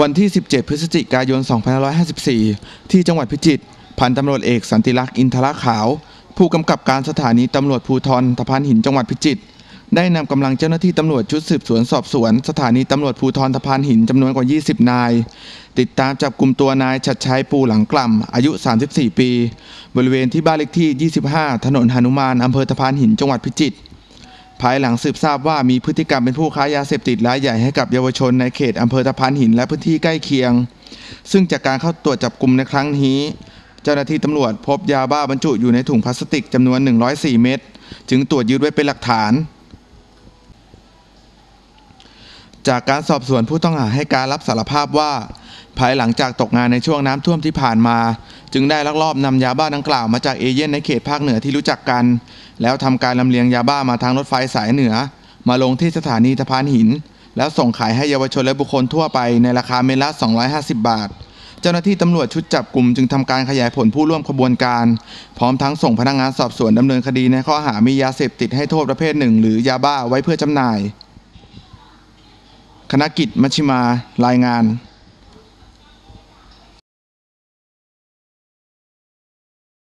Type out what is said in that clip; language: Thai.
วันที่ 17 พฤศจิกายน 2554 ที่จังหวัดพิจิตร พันตำรวจเอกสันติลักษณ์อินทรขาว ผู้กำกับการสถานีตำรวจภูธรตะพานหินจังหวัดพิจิตร ได้นำกำลังเจ้าหน้าที่ตำรวจชุดสืบสวนสอบสวน สถานีตำรวจภูธรตะพานหินจำนวนกว่า 20 นาย ติดตามจับกลุ่มตัวนายชัดชัยปูหลังกล่ำอายุ 34 ปี บริเวณที่บ้านเลขที่ 25 ถนนหนุมานอำเภอตะพานหินจังหวัดพิจิตร ภายหลังสืบทราบว่ามีพฤติกรรมเป็นผู้ค้ายาเสพติดรายใหญ่ให้กับเยาวชนในเขตอำเภอตะพานหินและพื้นที่ใกล้เคียง ซึ่งจากการเข้าตรวจจับกลุ่มในครั้งนี้ เจ้าหน้าที่ตำรวจพบยาบ้าบรรจุอยู่ในถุงพลาสติกจำนวน 104 เม็ดจึงตรวจยึดไว้เป็นหลักฐาน จากการสอบสวนผู้ต้องหาให้การรับสารภาพว่า ภายหลังจากตกงานในช่วงน้ำท่วมที่ผ่านมา จึงได้ลักลอบนำยาบ้าดังกล่าวมาจากเอเย่นในเขตภาคเหนือที่รู้จักกัน แล้วทำการลำเลียงยาบ้ามาทางรถไฟสายเหนือ มาลงที่สถานีสะพานหิน แล้วส่งขายให้เยาวชนและบุคคลทั่วไปในราคาเม็ดละ 250 บาท เจ้าหน้าที่ตำรวจชุดจับกลุ่มจึงทำการขยายผลผู้ร่วมขบวนการ พร้อมทั้งส่งพนักงานสอบสวนดำเนินคดีในข้อหามียาเสพติดให้โทษประเภทหนึ่ง หรือยาบ้าไว้เพื่อจำหน่าย คณะกิจมัชิมารายงาน